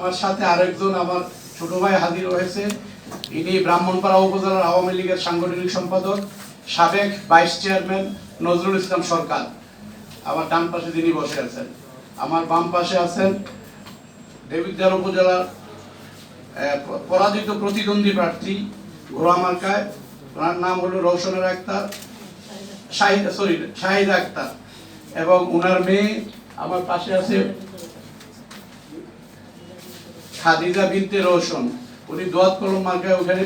আমার সাথে আরেকজন আমার ছোট ভাই হাজির হয়েছে। ইনি ব্রাহ্মণপাড়া উপজেলার আওয়ামী লীগের সাংগঠনিক সম্পাদক, সাবেক ভাইস চেয়ারম্যান নজরুল ইসলাম সরকার। আমার ডান পাশে তিনি বসে আছেন, আমার বাম পাশে আছেন দেবিদ্বার উপজেলার পরাজিত প্রতিদ্বন্দ্বী প্রার্থী ঘোড়া মার্কায়। ওনার নাম হলো রৌশনের আক্তার, শাহিদ, সরি, শাহিদা আক্তার। এবং ওনার মেয়ে আমার পাশে আছে খাদিজা বিনতে রোশন উনি দোয়াত কলম মার্কায় ওখানে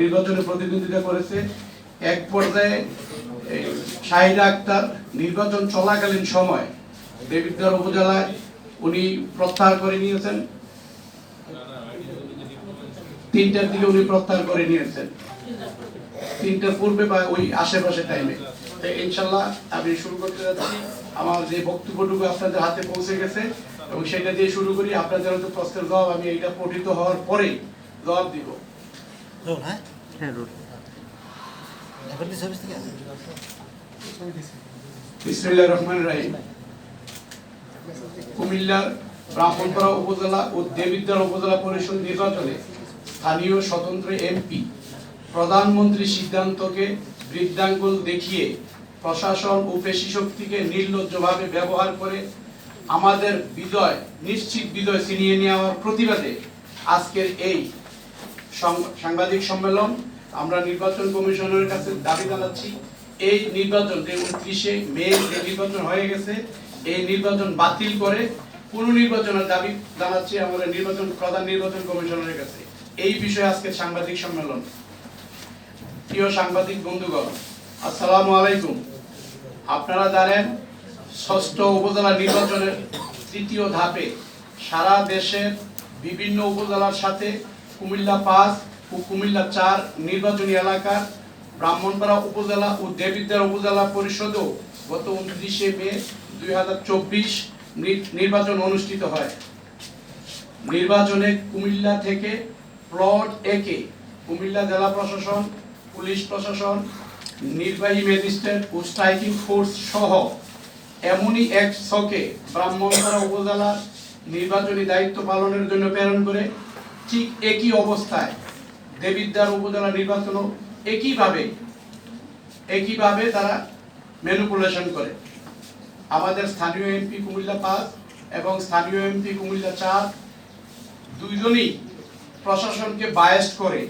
নির্বাচনে প্রতিদ্বন্দ্বিতা করেছে। এক পর্যায়ে শাহিদা আক্তার নির্বাচন চলাকালীন সময় দেবিদ্বার উপজেলায় উনি প্রত্যাহার করে নিয়েছেন। তিনটার দিকে উনি প্রত্যাহার করে নিয়েছেন। তিনটার পূর্বে বা ওই আশেপাশে টাইমে ইনশাল্লাহ আমি শুরু করতে যাচ্ছি। আমার যে বক্তব্যটুকু আপনাদের হাতে পৌঁছে গেছে এবং সেটা দিয়ে শুরু করি আপনাদের হয়তো প্রশ্নের জবাব আমি এইটা পঠিত হওয়ার পরেই জবাব দিব। হ্যাঁ? হ্যাঁ বিসমিল্লাহ রহমান রাহিম। কুমিল্লার ব্রাহ্মণপাড়া উপজেলা ও দেবিদ্বার উপজেলা পরিষদ নির্বাচনে স্থানীয় স্বতন্ত্র এমপি প্রধানমন্ত্রী সিদ্ধান্তকে বৃদ্ধাঙ্গুল দেখিয়ে প্রশাসন ও পেশি শক্তিকে নির্লজ্জভাবে ব্যবহার করে আমাদের বিজয়, নিশ্চিত বিজয় ছিনিয়ে নেওয়ার প্রতিবাদে আজকের এই সাংবাদিক সম্মেলন আমরা নির্বাচন কমিশনের কাছে দাবি জানাচ্ছি। এই নির্বাচন, যে উনত্রিশে মে নির্বাচন হয়ে গেছে, এই নির্বাচন বাতিল করে পুনর্নির্বাচনের দাবি জানাচ্ছি আমাদের নির্বাচন, প্রধান নির্বাচন কমিশনের কাছে। এই বিষয়ে আজকে সাংবাদিক সম্মেলন। প্রিয় সাংবাদিক বন্ধুগণ, আসসালামু আলাইকুম। আপনারা জানেন ষষ্ঠ উপজেলা নির্বাচনের তৃতীয় ধাপে সারা দেশের বিভিন্ন উপজেলার সাথে কুমিল্লা পাঁচ ও কুমিল্লা চার নির্বাচনী এলাকার ব্রাহ্মণপাড়া উপজেলা ও দেবিদ্বার উপজেলা পরিষদও গত উনত্রিশে মে দুই হাজার চব্বিশ নির্বাচন অনুষ্ঠিত হয়। নির্বাচনে কুমিল্লা থেকে প্লট একে কুমিল্লা জেলা প্রশাসন, পুলিশ প্রশাসন, নির্বাহী ম্যাজিস্ট্রেট ও স্ট্রাইকিং ফোর্স সহ এমনই এক ছকে ব্রাহ্মণপাড়া উপজেলা নির্বাচনী দায়িত্ব পালনের জন্য প্রেরণ করে ঠিক একই অবস্থায় দেবিদ্বার উপজেলা নির্বাচনও একইভাবে একইভাবে তারা ম্যানিপুলেশন করে। আমাদের স্থানীয় এমপি কুমিল্লা পাঁচ এবং স্থানীয় এমপি কুমিল্লা চার দুইজনই প্রশাসনকে বায়াস্ট করে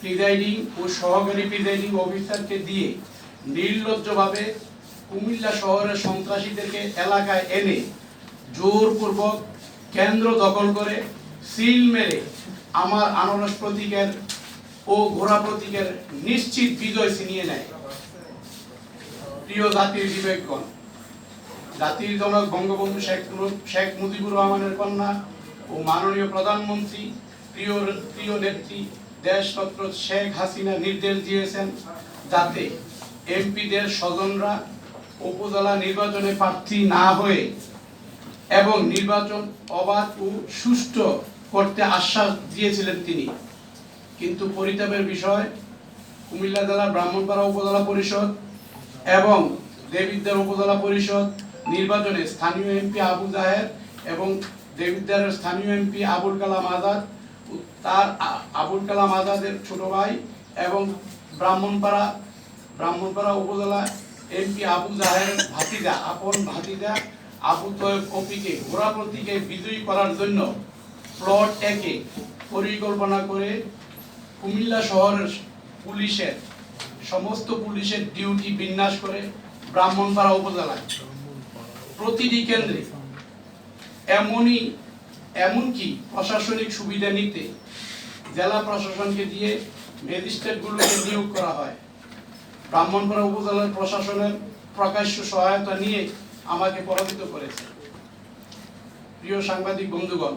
প্রিজাইডিং ও সহকারী প্রিজাইডিং অফিসারকে দিয়ে নির্লজ্জভাবে কুমিল্লা শহরের সন্ত্রাসীদেরকে এলাকায় এনে জোরপূর্বক কেন্দ্র দখল করে সিল মেরে আমার আনারস প্রতীকের ও ঘোড়া প্রতীকের নিশ্চিত বিজয় ছিনিয়ে নেয়। প্রিয় জাতির বিবেকগণ, জাতির জনক বঙ্গবন্ধু শেখ শেখ মুজিবুর রহমানের কন্যা ও মাননীয় প্রধানমন্ত্রী, প্রিয় প্রিয় নেত্রী দেশরত্ন শেখ হাসিনা নির্দেশ দিয়েছেন যাতে এমপিদের স্বজনরা উপজেলা নির্বাচনে প্রার্থী না হয়ে এবং নির্বাচন অবাধ ও সুষ্ঠু করতে আশ্বাস দিয়েছিলেন তিনি। কিন্তু পরিতাপের বিষয়, কুমিল্লা জেলার ব্রাহ্মণপাড়া উপজেলা পরিষদ এবং দেবিদ্বার উপজেলা পরিষদ নির্বাচনে স্থানীয় এমপি আবু জাহের এবং দেবিদ্বারের স্থানীয় এমপি আবুল কালাম আজাদ তার আবুল কালাম আজাদের ছোট ভাই এবং ব্রাহ্মণপাড়া ব্রাহ্মণপাড়া উপজেলা এমপি আবু জাহের ভাতিজা, আপন ভাতিজা আবু তয়েব কপিকে ঘোড়া বিজয়ী করার জন্য প্লট পরিকল্পনা করে কুমিল্লা শহরের পুলিশের, সমস্ত পুলিশের ডিউটি বিন্যাস করে ব্রাহ্মণপাড়া উপজেলায়। প্রতিটি কেন্দ্রে এমনই, এমনকি প্রশাসনিক সুবিধা নিতে জেলা প্রশাসনকে দিয়ে ম্যাজিস্ট্রেটগুলোকে নিয়োগ করা হয়। ব্রাহ্মণপাড়া উপজেলার প্রশাসনের প্রকাশ্য সহায়তা নিয়ে আমাকে পরাজিত করেছে। প্রিয় সাংবাদিক বন্ধুগণ,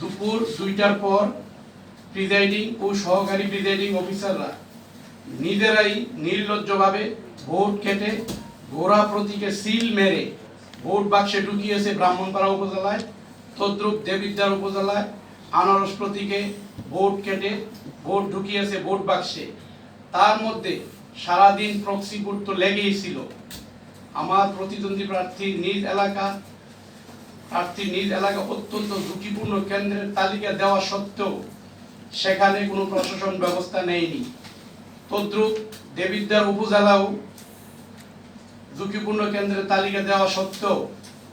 দুপুর দুইটার পর প্রিজাইডিং ও সহকারী প্রিজাইডিং অফিসাররা নিজেরাই নির্লজ্জভাবে ভোট কেটে ঘোড়া প্রতীকে সিল মেরে ভোট বাক্সে ঢুকিয়েছে ব্রাহ্মণপাড়া উপজেলায়, তদ্রুপ দেবিদ্বার উপজেলায় আনারস প্রতীকে ভোট কেটে ভোট ঢুকিয়েছে ভোট বাক্সে। তার মধ্যে সারাদিন প্রক্সি ভোট তো লেগেই ছিল। আমার প্রতিদ্বন্দ্বী প্রার্থী নিজ এলাকা, প্রার্থী নিজ এলাকা অত্যন্ত ঝুঁকিপূর্ণ কেন্দ্রের তালিকা দেওয়া সত্ত্বেও সেখানে কোনো প্রশাসন ব্যবস্থা নেয়নি। তদ্রুপ দেবিদ্বার উপজেলাও ঝুঁকিপূর্ণ কেন্দ্রের তালিকা দেওয়া সত্ত্বেও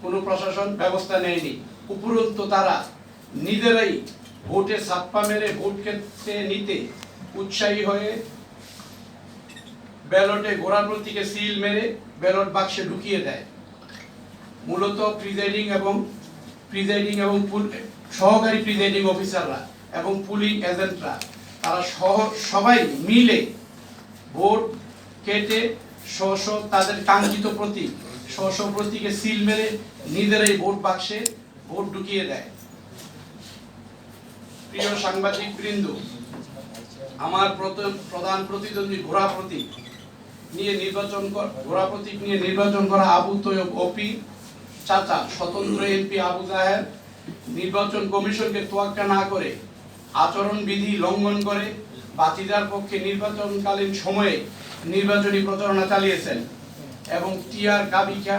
কোনো প্রশাসন ব্যবস্থা নেয়নি। উপরন্তু তারা নিজেরাই ভোটে ছাপ্পা মেরে ভোট কেন্দ্রে নিতে উৎসাহী হয়ে ব্যালটে গোড়া প্রতীকে সিল মেরে ব্যালট বাক্সে ঢুকিয়ে দেয়। মূলত প্রিজাইডিং এবং প্রিজাইডিং এবং সহকারী প্রিজাইডিং অফিসাররা এবং পুলিং এজেন্টরা, তারা সহ, সবাই মিলে ভোট কেটে স্ব তাদের কাঙ্ক্ষিত প্রতীক স্ব প্রতীকে সিল মেরে নিজেরাই ভোট বাক্সে ভোট ঢুকিয়ে দেয়। প্রিয় সাংবাদিক বৃন্দ, আমার প্রধান প্রতিদ্বন্দ্বী ঘোড়া প্রতীক নিয়ে নির্বাচন ঘোড়া প্রতীক নিয়ে নির্বাচন করা আবু তৈয়ব ওপি চাচা, স্বতন্ত্র এমপি আবু জাহের নির্বাচন কমিশনকে তোয়াক্কা না করে আচরণ বিধি লঙ্ঘন করে বাতিদার পক্ষে নির্বাচনকালীন সময়ে নির্বাচনী প্রচারণা চালিয়েছেন এবং টিআর কাবিকা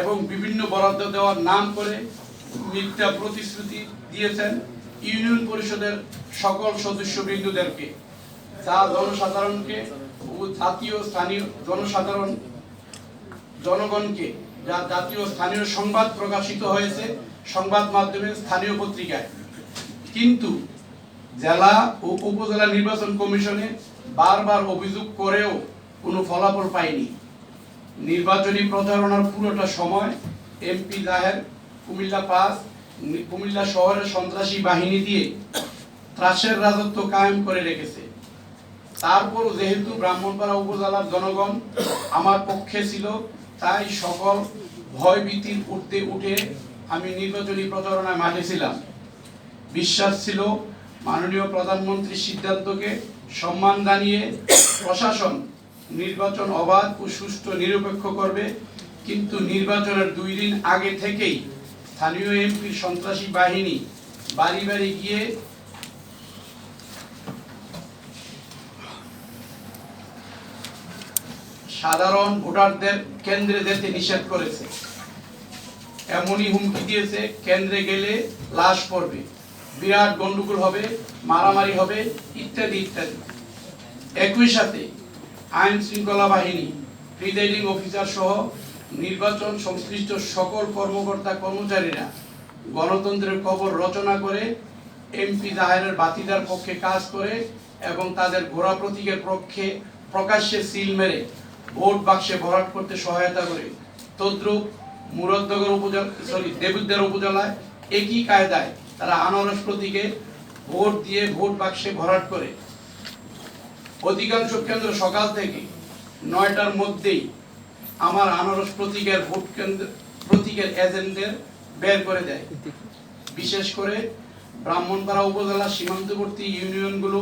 এবং বিভিন্ন বরাদ্দ দেওয়ার নাম করে মিথ্যা প্রতিশ্রুতি দিয়েছেন ইউনিয়ন পরিষদের সকল সদস্যবৃন্দদেরকে, যা জনসাধারণকে জাতীয় স্থানীয় জনসাধারণ, জনগণকে যা জাতীয় স্থানীয় সংবাদ প্রকাশিত হয়েছে সংবাদ মাধ্যমে স্থানীয় পত্রিকায়। কিন্তু জেলা ও উপজেলা নির্বাচন কমিশনে বারবার অভিযোগ করেও কোনো ফলাফল পায়নি। নির্বাচনী প্রচারণার পুরোটা সময় এমপি জাহের কুমিল্লা পাস, কুমিল্লা শহরের সন্ত্রাসী বাহিনী দিয়ে ত্রাসের রাজত্ব কায়েম করে রেখেছে। তারপর যেহেতু ব্রাহ্মণপাড়া উপজেলার জনগণ আমার পক্ষে ছিল, তাই সকল ভয় ভীতির উঠতে উঠে আমি নির্বাচনী প্রচারণায় মাঠে ছিলাম। বিশ্বাস ছিল মাননীয় প্রধানমন্ত্রীর সিদ্ধান্তকে সম্মান জানিয়ে প্রশাসন নির্বাচন অবাধ ও সুষ্ঠু নিরপেক্ষ করবে, কিন্তু নির্বাচনের দুই দিন আগে থেকেই স্থানীয় এমপির সন্ত্রাসী বাহিনী বাড়ি বাড়ি গিয়ে সাধারণ ভোটারদের কেন্দ্রে যেতে নিষেধ করেছে। এমনই হুমকি দিয়েছে, কেন্দ্রে গেলে লাশ পড়বে। বিরাট গন্ডগোল হবে, মারামারি হবে, ইত্যাদি ইত্যাদি। একই সাথে আইন শৃঙ্খলা বাহিনী, প্রিজাইডিং অফিসার সহ নির্বাচন সংশ্লিষ্ট সকল কর্মকর্তা কর্মচারীরা গণতন্ত্রের কবর রচনা করে এমপি জাহেরের বাতিদার পক্ষে কাজ করে এবং তাদের ঘোড়া প্রতীকের পক্ষে প্রকাশ্যে সিল মেরে ভোট বাক্সে ভরাট করতে সহায়তা করে। তদ্রুপ মুরাদনগর উপজেলা সরি দেবুদ্দার উপজেলায় একই কায়দায় তারা আনারস প্রতীকে ভোট দিয়ে ভোট বাক্সে ভরাট করে। অধিকাংশ কেন্দ্র সকাল থেকে নয়টার মধ্যেই আমার আনারস প্রতীকের ভোট কেন্দ্র, প্রতীকের এজেন্টদের বের করে দেয়। বিশেষ করে ব্রাহ্মণপাড়া উপজেলা সীমান্তবর্তী ইউনিয়নগুলো,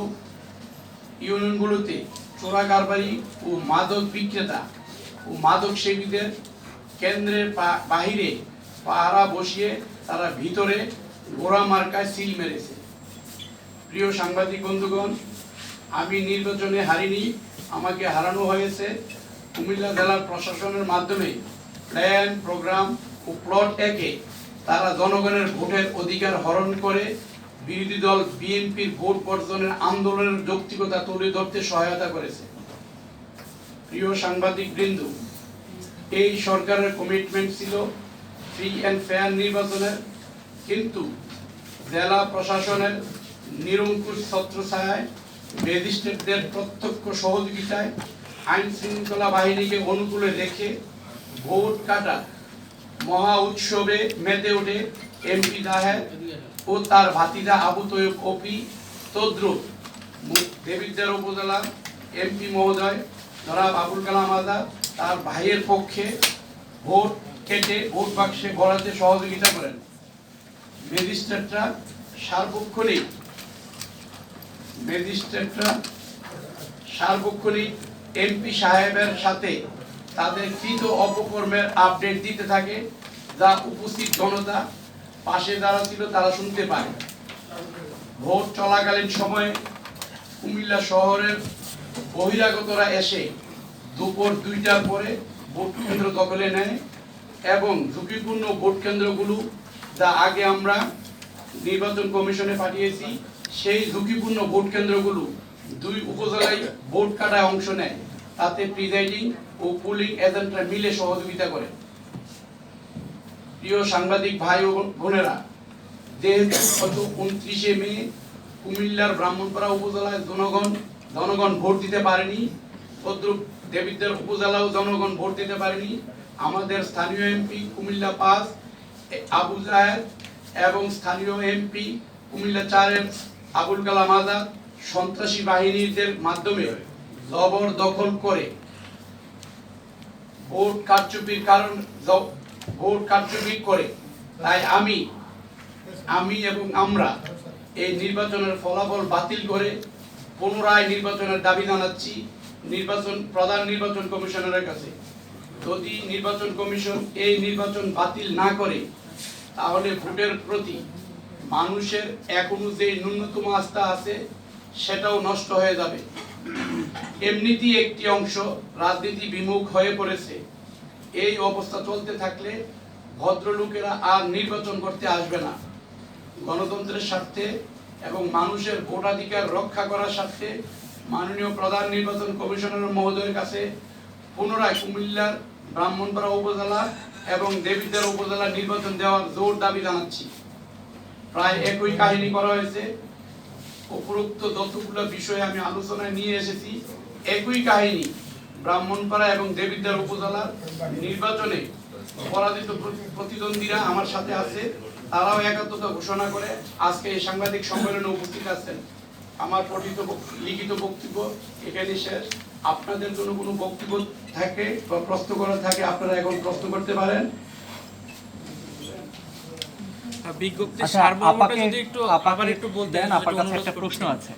ইউনিয়নগুলোতে চোরা কারবারি ও মাদক বিক্রেতা ও মাদক সেবীদের কেন্দ্রের বাহিরে পাহারা বসিয়ে তারা ভিতরে গোড়া মার্কায় সিল মেরেছে। প্রিয় সাংবাদিক বন্ধুগণ, আমি নির্বাচনে হারিনি, আমাকে হারানো হয়েছে কুমিল্লা জেলার প্রশাসনের মাধ্যমে প্ল্যান, প্রোগ্রাম ও প্লট একে তারা জনগণের ভোটের অধিকার হরণ করে বিরোধী দল বিএনপির ভোট বর্জনের আন্দোলনের যৌক্তিকতা তুলে ধরতে সহায়তা করেছে। প্রিয় সাংবাদিক বৃন্দ, এই সরকারের কমিটমেন্ট ছিল ফ্রি অ্যান্ড ফেয়ার নির্বাচনের, কিন্তু জেলা প্রশাসনের নিরঙ্কুশ ছত্রছায়ায় ম্যাজিস্ট্রেটদের প্রত্যক্ষ সহযোগিতায় আইন শৃঙ্খলা বাহিনীকে অনুকূলে রেখে ভোট কাটা মহা উৎসবে মেতে ওঠে এমপি দাহের ও তার ভাতিজা আবু তৈয়ব ওপি তদ্রুপ। দেবিদ্বার উপজেলা এমপি মহোদয়, জনাব আবুল কালাম আজাদ, তার ভাইয়ের পক্ষে ভোট কেটে ভোট বাক্সে ভরাতে সহযোগিতা করেন। ম্যাজিস্ট্রেটরা সার্বক্ষণিক ম্যাজিস্ট্রেটরা সার্বক্ষণিক এমপি সাহেবের সাথে তাদের কৃত অপকর্মের আপডেট দিতে থাকে, যা উপস্থিত জনতা পাশে যারা ছিল তারা শুনতে পায়। ভোট চলাকালীন সময়ে কুমিল্লা শহরের বহিরাগতরা এসে দুপুর দুইটার পরে ভোট কেন্দ্র দখলে নেয় এবং ঝুঁকিপূর্ণ ভোট কেন্দ্রগুলো যা আগে আমরা নির্বাচন কমিশনে পাঠিয়েছি, সেই ঝুঁকিপূর্ণ ভোট কেন্দ্রগুলো দুই উপজেলায় ভোট কাটায় অংশ নেয়। তাতে প্রিজাইডিং ও পুলিং এজেন্টরা মিলে সহযোগিতা করে। প্রিয় সাংবাদিক ভাই ও বোনেরা যেহেতু গত উনত্রিশে মে কুমিল্লার ব্রাহ্মণপাড়া উপজেলায় জনগণ জনগণ ভোট দিতে পারেনি। তদ্রুপ দেবিদ্বার উপজেলাও জনগণ ভোট দিতে পারেনি। আমাদের স্থানীয় এমপি কুমিল্লা পাঁচ আবু জাহেদ এবং স্থানীয় এমপি কুমিল্লা চারের আবুল কালাম আজাদ সন্ত্রাসী বাহিনীদের মাধ্যমে জবর দখল করে। ভোট কারচুপির কারণ ভোট কারচুপি করে, তাই আমি আমি এবং আমরা এই নির্বাচনের ফলাফল বাতিল করে পুনরায় নির্বাচনের দাবি জানাচ্ছি নির্বাচন, প্রধান নির্বাচন কমিশনারের কাছে। যদি নির্বাচন কমিশন এই নির্বাচন বাতিল না করে, তাহলে ভোটের প্রতি মানুষের এখনও যে ন্যূনতম আস্থা আছে, সেটাও নষ্ট হয়ে যাবে। এমনিতেই একটি অংশ রাজনীতি বিমুখ হয়ে পড়েছে। এই অবস্থা চলতে থাকলে ভদ্রলোকেরা আর নির্বাচন করতে আসবে না। গণতন্ত্রের স্বার্থে এবং মানুষের ভোটাধিকার রক্ষা করার স্বার্থে মাননীয় প্রধান নির্বাচন কমিশনার মহোদয়ের কাছে পুনরায় কুমিল্লার ব্রাহ্মণপাড়া উপজেলা এবং দেবিদ্বার উপজেলা নির্বাচন দেওয়ার জোর দাবি জানাচ্ছি। প্রায় একই কাহিনী করা হয়েছে। উপরোক্ত যতগুলো বিষয়ে আমি আলোচনায় নিয়ে এসেছি, একই কাহিনী ব্রাহ্মণপাড়া এবং দেবিদ্বার উপজেলার নির্বাচনে পরাজিত প্রতিদ্বন্দ্বীরা আমার সাথে আছে। তারাও একাত্মতা ঘোষণা করে আজকে এই সাংবাদিক সম্মেলনে উপস্থিত আছেন। আমার পঠিত লিখিত বক্তব্য এখানে শেষ। আপনাদের জন্য কোনো বক্তব্য থাকে বা প্রশ্ন করা থাকে আপনারা এখন প্রশ্ন করতে পারেন। বিজ্ঞপ্তি আচ্ছা আপাকে যদি একটু আবার একটু বলতেন যেটা কাছে একটা প্রশ্ন আছে।